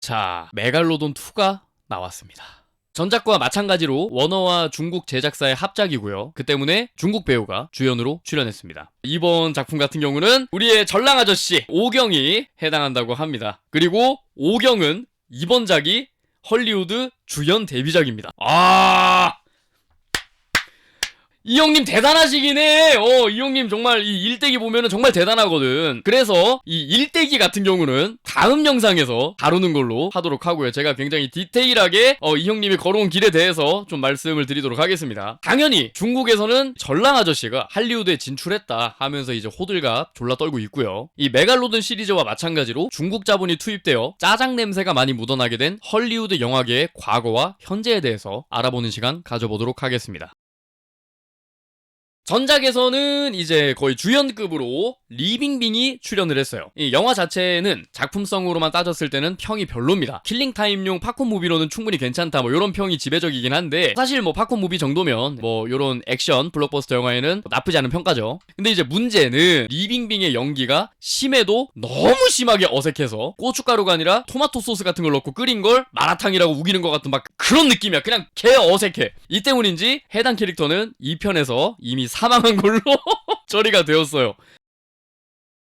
자, 메갈로돈 2가 나왔습니다. 전작과 마찬가지로 워너와 중국 제작사의 합작이고요. 그 때문에 중국 배우가 주연으로 출연했습니다. 이번 작품 같은 경우는 우리의 전랑 아저씨 오경이 해당한다고 합니다. 그리고 오경은 이번 작이 헐리우드 주연 데뷔작입니다. 아! 이 형님 대단하시긴 해. 어, 이 형님 정말 이 일대기 보면은 정말 대단하거든. 그래서 이 일대기 같은 경우는 다음 영상에서 다루는 걸로 하도록 하고요. 제가 굉장히 디테일하게 어, 이 형님이 걸어온 길에 대해서 좀 말씀을 드리도록 하겠습니다. 당연히 중국에서는 전랑 아저씨가 할리우드에 진출했다 하면서 이제 호들갑 졸라 떨고 있고요. 이 메갈로돈 시리즈와 마찬가지로 중국 자본이 투입되어 짜장 냄새가 많이 묻어나게 된 헐리우드 영화계의 과거와 현재에 대해서 알아보는 시간 가져보도록 하겠습니다. 전작에서는 이제 거의 주연급으로 리빙빙이 출연을 했어요. 이 영화 자체는 작품성으로만 따졌을 때는 평이 별로입니다. 킬링타임용 팝콘 무비로는 충분히 괜찮다 뭐 이런 평이 지배적이긴 한데 사실 뭐 팝콘 무비 정도면 뭐 이런 액션 블록버스터 영화에는 나쁘지 않은 평가죠. 근데 이제 문제는 리빙빙의 연기가 심해도 너무 심하게 어색해서 고춧가루가 아니라 토마토 소스 같은 걸 넣고 끓인 걸 마라탕이라고 우기는 것 같은 막 그런 느낌이야. 그냥 개 어색해. 이 때문인지 해당 캐릭터는 2편에서 이미 사망한 걸로 처리가 되었어요.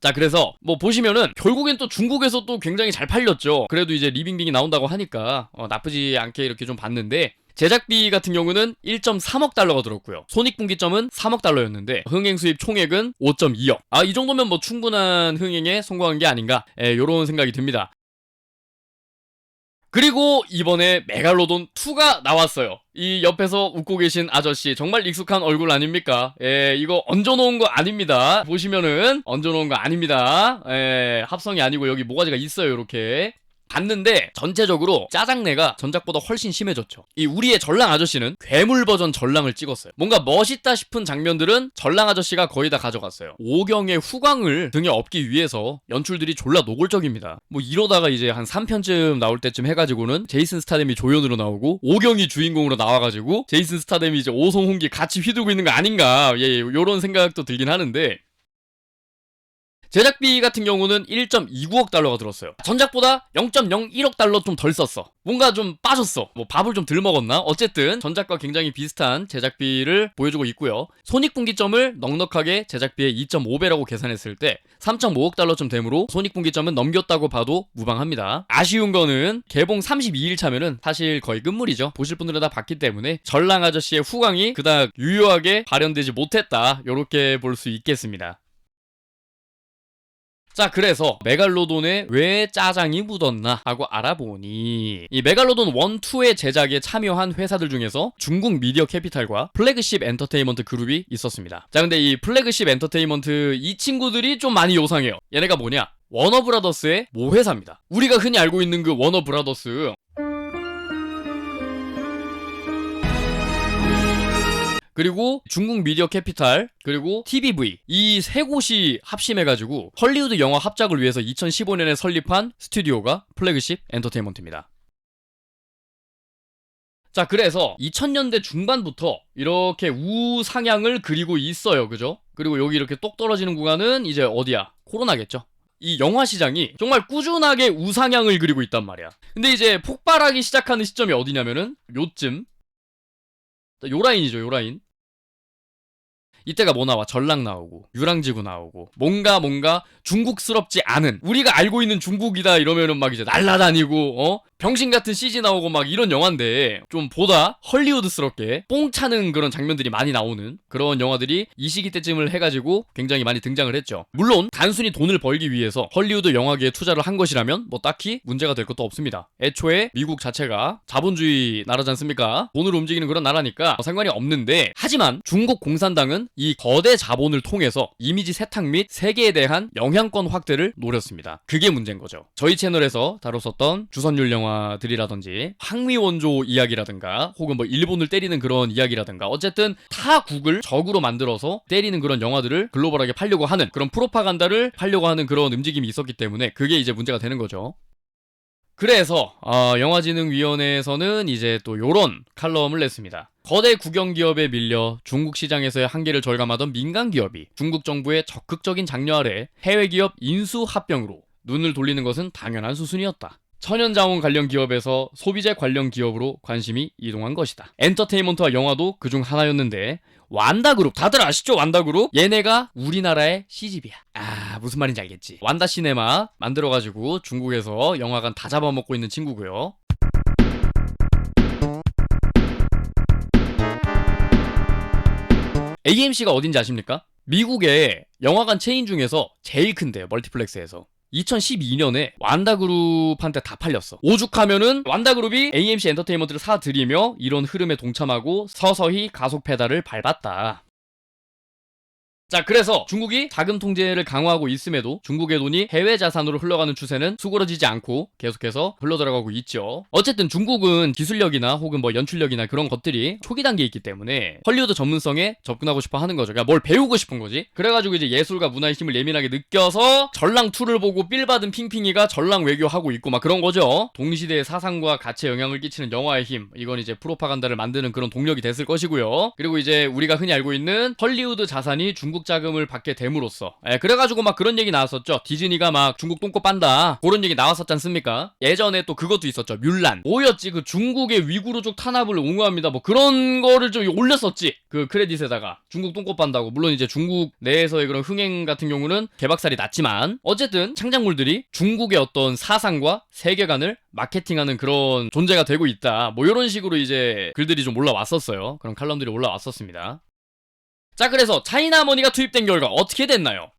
자, 그래서 뭐 보시면은 결국엔 또 중국에서 또 굉장히 잘 팔렸죠. 그래도 이제 리빙빙이 나온다고 하니까 어, 나쁘지 않게 이렇게 좀 봤는데 제작비 같은 경우는 1.3억 달러가 들었고요. 손익분기점은 3억 달러였는데 흥행 수입 총액은 5.2억. 아, 이 정도면 뭐 충분한 흥행에 성공한 게 아닌가? 예, 요런 생각이 듭니다. 그리고 이번에 메갈로돈 2가 나왔어요. 이 옆에서 웃고 계신 아저씨 정말 익숙한 얼굴 아닙니까? 예, 이거 얹어놓은 거 아닙니다. 보시면은 얹어놓은 거 아닙니다. 예, 합성이 아니고 여기 모가지가 있어요, 이렇게. 봤는데 전체적으로 짜장내가 전작보다 훨씬 심해졌죠. 이 우리의 전랑 아저씨는 괴물 버전 전랑을 찍었어요. 뭔가 멋있다 싶은 장면들은 전랑 아저씨가 거의 다 가져갔어요. 오경의 후광을 등에 업기 위해서 연출들이 졸라 노골적입니다. 뭐 이러다가 이제 한 3편쯤 나올 때쯤 해가지고는 제이슨 스타뎀이 조연으로 나오고 오경이 주인공으로 나와가지고 제이슨 스타뎀이 이제 오송홍기 같이 휘두르고 있는 거 아닌가 예, 요런 생각도 들긴 하는데 제작비 같은 경우는 1.29억 달러가 들었어요. 전작보다 0.01억 달러 좀 덜 썼어. 뭔가 좀 빠졌어. 뭐 밥을 좀 덜 먹었나? 어쨌든 전작과 굉장히 비슷한 제작비를 보여주고 있고요. 손익분기점을 넉넉하게 제작비의 2.5배라고 계산했을 때 3.5억 달러쯤 되므로 손익분기점은 넘겼다고 봐도 무방합니다. 아쉬운 거는 개봉 32일 차면은 사실 거의 끝물이죠. 보실 분들은 다 봤기 때문에 전랑 아저씨의 후광이 그닥 유효하게 발현되지 못했다. 이렇게 볼 수 있겠습니다. 자, 그래서 메갈로돈에 왜 짜장이 묻었나 하고 알아보니 이 메갈로돈 1, 2의 제작에 참여한 회사들 중에서 중국 미디어 캐피탈과 플래그십 엔터테인먼트 그룹이 있었습니다. 자, 근데 이 플래그십 엔터테인먼트 이 친구들이 좀 많이 요상해요. 얘네가 뭐냐? 워너브라더스의 모 회사입니다. 우리가 흔히 알고 있는 그 워너브라더스 그리고 중국 미디어 캐피탈 그리고 TVV 이 세 곳이 합심해가지고 헐리우드 영화 합작을 위해서 2015년에 설립한 스튜디오가 플래그십 엔터테인먼트입니다. 자 그래서 2000년대 중반부터 이렇게 우상향을 그리고 있어요 그죠? 그리고 여기 이렇게 똑 떨어지는 구간은 이제 어디야? 코로나겠죠? 이 영화 시장이 정말 꾸준하게 우상향을 그리고 있단 말이야. 근데 이제 폭발하기 시작하는 시점이 어디냐면은 요쯤 요 라인이죠, 요 라인. 이때가 뭐 나와? 전랑 나오고, 유랑지구 나오고, 뭔가 뭔가 중국스럽지 않은, 우리가 알고 있는 중국이다 이러면은 막 이제 날라다니고, 어? 병신 같은 CG 나오고 막 이런 영화인데, 좀 보다 헐리우드스럽게 뽕 차는 그런 장면들이 많이 나오는 그런 영화들이 이 시기 때쯤을 해가지고 굉장히 많이 등장을 했죠. 물론, 단순히 돈을 벌기 위해서 헐리우드 영화계에 투자를 한 것이라면 뭐 딱히 문제가 될 것도 없습니다. 애초에 미국 자체가 자본주의 나라지 않습니까? 돈으로 움직이는 그런 나라니까 상관이 없는데, 하지만 중국 공산당은 이 거대 자본을 통해서 이미지 세탁 및 세계에 대한 영향권 확대를 노렸습니다. 그게 문제인 거죠. 저희 채널에서 다뤘었던 주선율 영화 들이라든지 항미 원조 이야기라든가 혹은 뭐 일본을 때리는 그런 이야기라든가 어쨌든 타국을 적으로 만들어서 때리는 그런 영화들을 글로벌하게 팔려고 하는 그런 프로파간다를 팔려고 하는 그런 움직임이 있었기 때문에 그게 이제 문제가 되는 거죠. 그래서 어, 영화진흥위원회에서는 이제 또 요런 칼럼을 냈습니다. 거대 국영 기업에 밀려 중국 시장에서의 한계를 절감하던 민간 기업이 중국 정부의 적극적인 장려 아래 해외 기업 인수 합병으로 눈을 돌리는 것은 당연한 수순이었다. 천연자원 관련 기업에서 소비재 관련 기업으로 관심이 이동한 것이다. 엔터테인먼트와 영화도 그중 하나였는데 완다그룹 다들 아시죠? 완다그룹? 얘네가 우리나라의 CGV야. 아 무슨 말인지 알겠지? 완다 시네마 만들어가지고 중국에서 영화관 다 잡아먹고 있는 친구고요. AMC가 어딘지 아십니까? 미국의 영화관 체인 중에서 제일 큰데요 멀티플렉스에서 2012년에 완다그룹한테 다 팔렸어. 오죽하면은 완다그룹이 AMC 엔터테인먼트를 사들이며 이런 흐름에 동참하고 서서히 가속 페달을 밟았다. 자, 그래서 중국이 자금 통제를 강화하고 있음에도 중국의 돈이 해외 자산으로 흘러가는 추세는 수그러지지 않고 계속해서 흘러들어가고 있죠. 어쨌든 중국은 기술력이나 혹은 뭐 연출력이나 그런 것들이 초기 단계에 있기 때문에 헐리우드 전문성에 접근하고 싶어 하는 거죠. 그러니까 뭘 배우고 싶은 거지. 그래가지고 이제 예술과 문화의 힘을 예민하게 느껴서 전랑 2를 보고 삘 받은 핑핑이가 전랑 외교하고 있고 막 그런 거죠. 동시대의 사상과 가치에 영향을 끼치는 영화의 힘. 이건 이제 프로파간다를 만드는 그런 동력이 됐을 것이고요. 그리고 이제 우리가 흔히 알고 있는 헐리우드 자산이 자금을 받게 됨으로써 예, 그래가지고 막 그런 얘기 나왔었죠. 디즈니가 막 중국 똥꼬 빤다 그런 얘기 나왔었지 않습니까? 예전에 또 그것도 있었죠. 뮬란 뭐였지? 그 중국의 위구르족 탄압을 옹호합니다. 뭐 그런 거를 좀 올렸었지. 그 크레딧에다가 중국 똥꼬 빤다고 물론 이제 중국 내에서의 그런 흥행 같은 경우는 개박살이 났지만 어쨌든 창작물들이 중국의 어떤 사상과 세계관을 마케팅하는 그런 존재가 되고 있다. 뭐 이런 식으로 이제 글들이 좀 올라왔었어요. 그런 칼럼들이 올라왔었습니다. 자, 그래서 차이나 머니가 투입된 결과 어떻게 됐나요?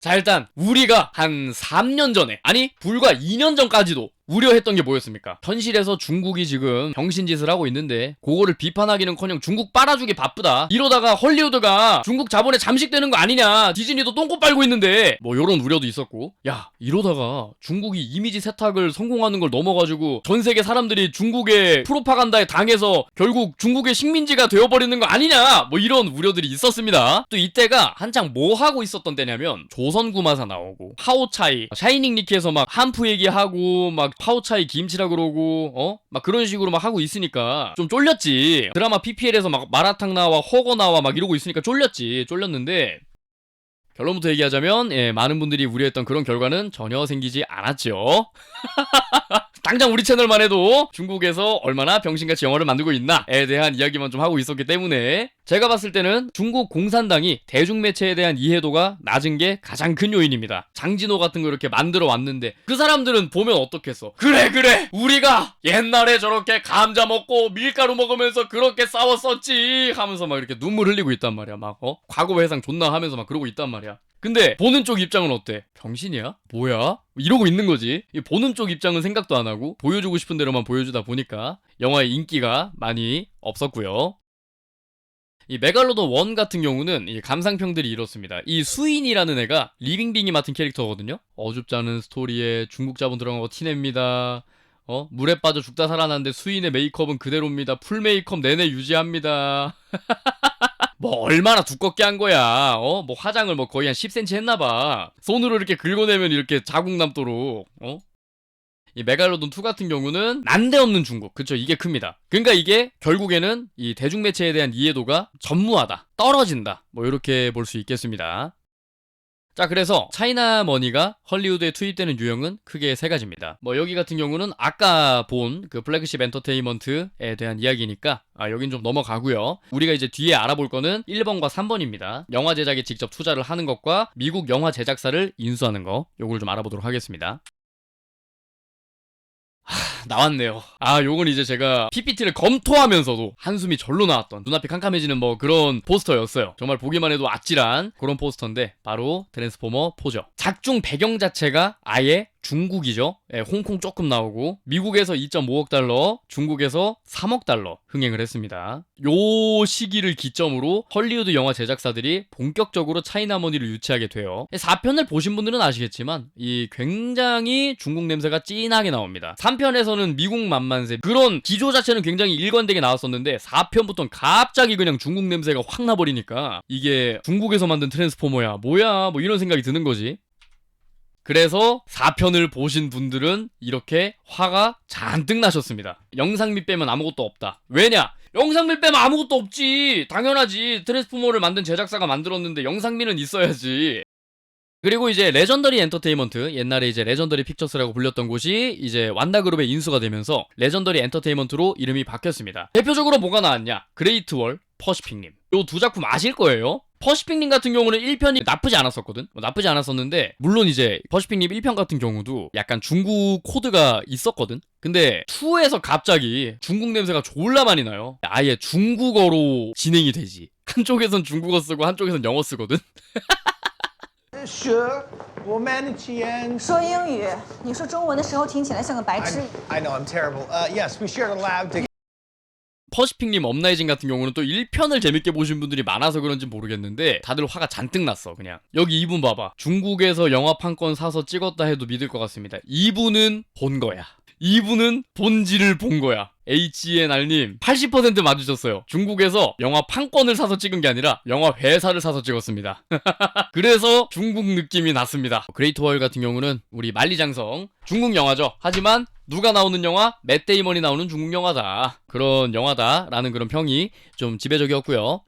자, 일단 우리가 한 3년 전에 아니 불과 2년 전까지도 우려했던 게 뭐였습니까? 현실에서 중국이 지금 병신짓을 하고 있는데 그거를 비판하기는커녕 중국 빨아주기 바쁘다. 이러다가 헐리우드가 중국 자본에 잠식되는 거 아니냐? 디즈니도 똥꼬 빨고 있는데 뭐 이런 우려도 있었고 야 이러다가 중국이 이미지 세탁을 성공하는 걸 넘어가지고 전 세계 사람들이 중국의 프로파간다에 당해서 결국 중국의 식민지가 되어버리는 거 아니냐? 뭐 이런 우려들이 있었습니다. 또 이때가 한창 뭐 하고 있었던 때냐면 조선구마사 나오고 하오차이 샤이닝 리키에서 막 한프 얘기하고 막 파오차이 김치라 그러고 어? 막 그런 식으로 막 하고 있으니까 좀 쫄렸지. 드라마 PPL에서 막 마라탕 나와 허거 나와 막 이러고 있으니까 쫄렸지. 쫄렸는데 결론부터 얘기하자면 예, 많은 분들이 우려했던 그런 결과는 전혀 생기지 않았죠. 당장 우리 채널만 해도 중국에서 얼마나 병신같이 영화를 만들고 있나에 대한 이야기만 좀 하고 있었기 때문에 제가 봤을 때는 중국 공산당이 대중매체에 대한 이해도가 낮은 게 가장 큰 요인입니다. 장진호 같은 거 이렇게 만들어 왔는데 그 사람들은 보면 어떻겠어? 그래 그래 우리가 옛날에 저렇게 감자 먹고 밀가루 먹으면서 그렇게 싸웠었지 하면서 막 이렇게 눈물 흘리고 있단 말이야 막 어? 과거 회상 존나 하면서 막 그러고 있단 말이야. 근데 보는 쪽 입장은 어때? 병신이야? 뭐야? 이러고 있는 거지. 이 보는 쪽 입장은 생각도 안 하고 보여주고 싶은 대로만 보여주다 보니까 영화의 인기가 많이 없었고요. 이 메갈로돈 1 같은 경우는 이 감상평들이 이렇습니다. 이 수인이라는 애가 리빙빙이 맡은 캐릭터거든요. 어줍지 않은 스토리에 중국 자본 들어간 거 티냅니다. 어? 물에 빠져 죽다 살아났는데 수인의 메이크업은 그대로입니다. 풀 메이크업 내내 유지합니다. 뭐 얼마나 두껍게 한 거야. 어? 뭐 화장을 뭐 거의 한 10cm 했나 봐. 손으로 이렇게 긁어내면 이렇게 자국 남도록. 어? 이 메갈로돈 2 같은 경우는 난데없는 중국. 그쵸 이게 큽니다. 그러니까 이게 결국에는 이 대중매체에 대한 이해도가 전무하다. 떨어진다. 뭐 이렇게 볼 수 있겠습니다. 자, 그래서 차이나 머니가 헐리우드에 투입되는 유형은 크게 세 가지입니다. 뭐 여기 같은 경우는 아까 본 그 플래그십 엔터테인먼트에 대한 이야기니까 아, 여긴 좀 넘어가고요. 우리가 이제 뒤에 알아볼 거는 1번과 3번입니다. 영화 제작에 직접 투자를 하는 것과 미국 영화 제작사를 인수하는 거. 요걸 좀 알아보도록 하겠습니다. 나왔네요. 아, 요건 이제 제가 PPT를 검토하면서도 한숨이 절로 나왔던 눈앞이 캄캄해지는 뭐 그런 포스터였어요. 정말 보기만 해도 아찔한 그런 포스터인데 바로 트랜스포머 4죠. 작중 배경 자체가 아예 중국이죠. 예, 홍콩 조금 나오고 미국에서 2.5억 달러, 중국에서 3억 달러 흥행을 했습니다. 요 시기를 기점으로 헐리우드 영화 제작사들이 본격적으로 차이나머니를 유치하게 돼요. 4편을 보신 분들은 아시겠지만 이 굉장히 중국 냄새가 진하게 나옵니다. 3편에서 는 미국 만만세 그런 기조 자체는 굉장히 일관되게 나왔었는데 4편부터는 갑자기 그냥 중국 냄새가 확 나버리니까 이게 중국에서 만든 트랜스포머야 뭐야 뭐 이런 생각이 드는 거지. 그래서 4편을 보신 분들은 이렇게 화가 잔뜩 나셨습니다. 영상미 빼면 아무것도 없다. 왜냐? 영상미 빼면 아무것도 없지. 당연하지. 트랜스포머를 만든 제작사가 만들었는데 영상미는 있어야지. 그리고 이제 레전더리 엔터테인먼트 옛날에 이제 레전더리 픽처스라고 불렸던 곳이 이제 완다그룹의 인수가 되면서 레전더리 엔터테인먼트로 이름이 바뀌었습니다. 대표적으로 뭐가 나왔냐? 그레이트 월, 퍼시픽님. 요 두 작품 아실 거예요. 퍼시픽님 같은 경우는 1편이 나쁘지 않았었거든? 뭐 나쁘지 않았었는데, 물론 이제 퍼시픽님 1편 같은 경우도 약간 중국 코드가 있었거든? 근데 2에서 갑자기 중국 냄새가 졸라 많이 나요. 아예 중국어로 진행이 되지. 한쪽에선 중국어 쓰고 한쪽에선 영어 쓰거든? 是我们的钱。说英语，你说中文的时候听起来像个白痴。 I, I know I'm terrible. Uh, yes, we shared a lab together. 퍼시픽님 업라이징 같은 경우는 또 1편을 재밌게 보신 분들이 많아서 그런지 모르겠는데 다들 화가 잔뜩 났어 그냥 여기 이분 봐봐 중국에서 영화 판권 사서 찍었다 해도 믿을 것 같습니다 이분은 본 거야 이분은 본질을 본 거야 HNR님 80% 맞으셨어요 중국에서 영화 판권을 사서 찍은 게 아니라 영화 회사를 사서 찍었습니다 그래서 중국 느낌이 났습니다 그레이트 월 같은 경우는 우리 만리장성 중국 영화죠 하지만 누가 나오는 영화? 맷 데이먼이 나오는 중국 영화다. 그런 영화다라는 그런 평이 좀 지배적이었고요.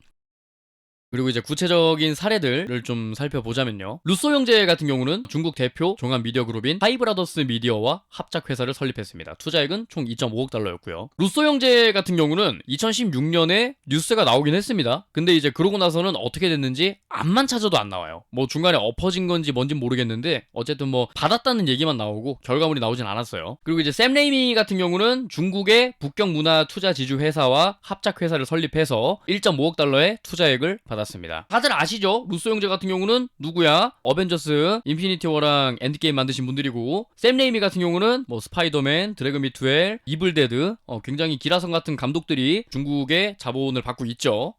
그리고 이제 구체적인 사례들을 좀 살펴보자면요. 루소 형제 같은 경우는 중국 대표 종합 미디어 그룹인 하이브라더스 미디어와 합작 회사를 설립했습니다. 투자액은 총 2.5억 달러였고요. 루소 형제 같은 경우는 2016년에 뉴스가 나오긴 했습니다. 근데 이제 그러고 나서는 어떻게 됐는지 암만 찾아도 안 나와요. 뭐 중간에 엎어진 건지 뭔진 모르겠는데 어쨌든 뭐 받았다는 얘기만 나오고 결과물이 나오진 않았어요. 그리고 이제 샘 레이미 같은 경우는 중국의 북경 문화 투자 지주 회사와 합작 회사를 설립해서 1.5억 달러의 투자액을 받았습니다. 다들 아시죠? 루소 형제 같은 경우는 누구야? 어벤져스, 인피니티 워랑 엔드게임 만드신 분들이고 샘 레이미 같은 경우는 뭐 스파이더맨, 드래곤 미투엘, 이블데드 어, 굉장히 기라성 같은 감독들이 중국의 자본을 받고 있죠.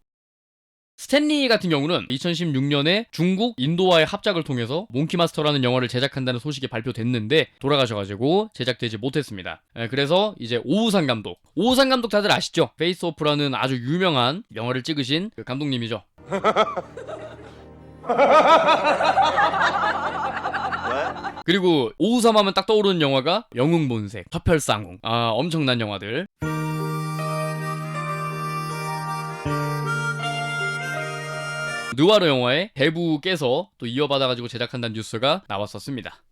스탠리 같은 경우는 2016년에 중국, 인도와의 합작을 통해서 몽키마스터라는 영화를 제작한다는 소식이 발표됐는데 돌아가셔가지고 제작되지 못했습니다. 에, 그래서 이제 오우상 감독. 오우상 감독 다들 아시죠? 페이스 오프라는 아주 유명한 영화를 찍으신 그 감독님이죠. 그리고 오우삼 하면 딱 떠오르는 영화가 영웅본색, 터펼쌍웅. 아, 엄청난 영화들. 느와르 영화의 대부 깨서 또 이어받아가지고 제작한다는 뉴스가 나왔었습니다.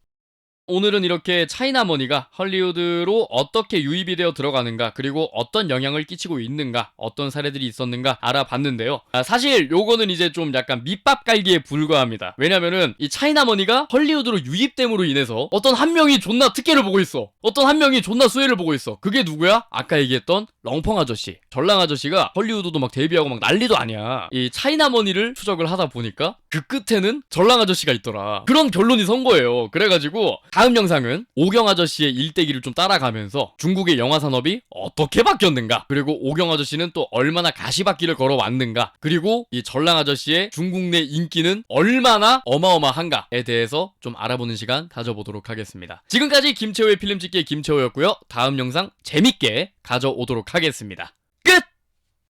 오늘은 이렇게 차이나머니가 헐리우드로 어떻게 유입이 되어 들어가는가 그리고 어떤 영향을 끼치고 있는가 어떤 사례들이 있었는가 알아봤는데요. 아, 사실 요거는 이제 좀 약간 밑밥 깔기에 불과합니다. 왜냐면은 이 차이나머니가 헐리우드로 유입됨으로 인해서 어떤 한 명이 존나 특혜를 보고 있어. 어떤 한 명이 존나 수혜를 보고 있어. 그게 누구야? 아까 얘기했던 렁펑 아저씨 전랑 아저씨가 헐리우드도 막 데뷔하고 막 난리도 아니야. 이 차이나머니를 추적을 하다 보니까 그 끝에는 전랑 아저씨가 있더라. 그런 결론이 선 거예요. 그래가지고 다음 영상은 오경 아저씨의 일대기를 좀 따라가면서 중국의 영화 산업이 어떻게 바뀌었는가 그리고 오경 아저씨는 또 얼마나 가시밭길을 걸어왔는가 그리고 이 전랑 아저씨의 중국 내 인기는 얼마나 어마어마한가에 대해서 좀 알아보는 시간 가져보도록 하겠습니다. 지금까지 김채호의 필름 찍기 김채호였고요. 다음 영상 재밌게 가져오도록 하겠습니다